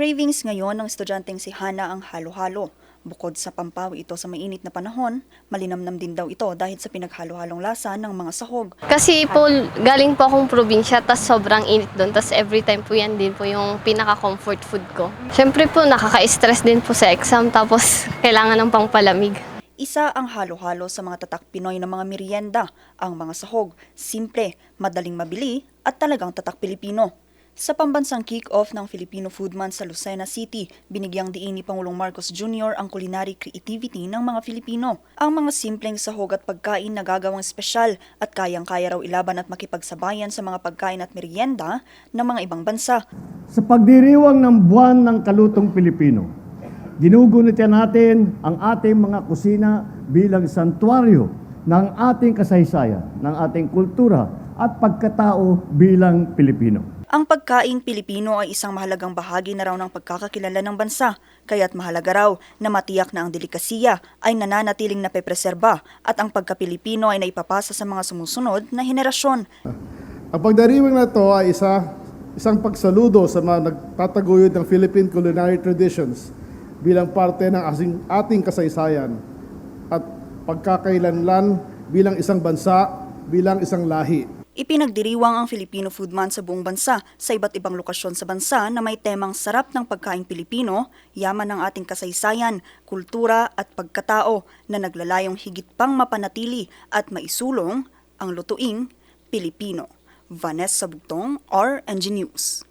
Cravings ngayon ng estudyanteng si Hana ang halo-halo. Bukod sa pampawi ito sa mainit na panahon, malinamnam din daw ito dahil sa pinaghalo-halong lasa ng mga sahog. Kasi po, galing po akong probinsya, tas sobrang init doon. Tas every time po yan din po yung pinaka-comfort food ko. Siyempre po, nakaka-stress din po sa exam, tapos kailangan ng pangpalamig. Isa ang halo-halo sa mga tatak Pinoy na mga merienda, ang mga sahog, simple, madaling mabili at talagang tatak Pilipino. Sa pambansang kick-off ng Filipino Food Month sa Lucena City, binigyang diin ni Pangulong Marcos Jr. ang culinary creativity ng mga Filipino. Ang mga simpleng sahog at pagkain na gagawang espesyal at kayang-kaya raw ilaban at makipagsabayan sa mga pagkain at merienda ng mga ibang bansa. Sa pagdiriwang ng buwan ng kalutong Pilipino, ginugunita natin ang ating mga kusina bilang santuaryo ng ating kasaysayan, ng ating kultura at pagkatao bilang Pilipino. Ang pagkaing Pilipino ay isang mahalagang bahagi na raw ng pagkakakilala ng bansa, kaya't mahalaga raw na matiyak na ang delikasiya ay nananatiling napepreserba at ang pagka-Pilipino ay naipapasa sa mga sumusunod na henerasyon. Ang pagdiriwang na ito ay isa, isang pagsaludo sa mga nagtataguyod ng Philippine culinary traditions bilang parte ng ating, ating kasaysayan at pagkakailanlan bilang isang bansa, bilang isang lahi. Ipinagdiriwang ang Filipino Food Month sa buong bansa sa iba't ibang lokasyon sa bansa na may temang sarap ng pagkaing Pilipino, yaman ng ating kasaysayan, kultura at pagkatao na naglalayong higit pang mapanatili at maisulong ang lutuing Pilipino. Vanessa Bugtong, RNG News.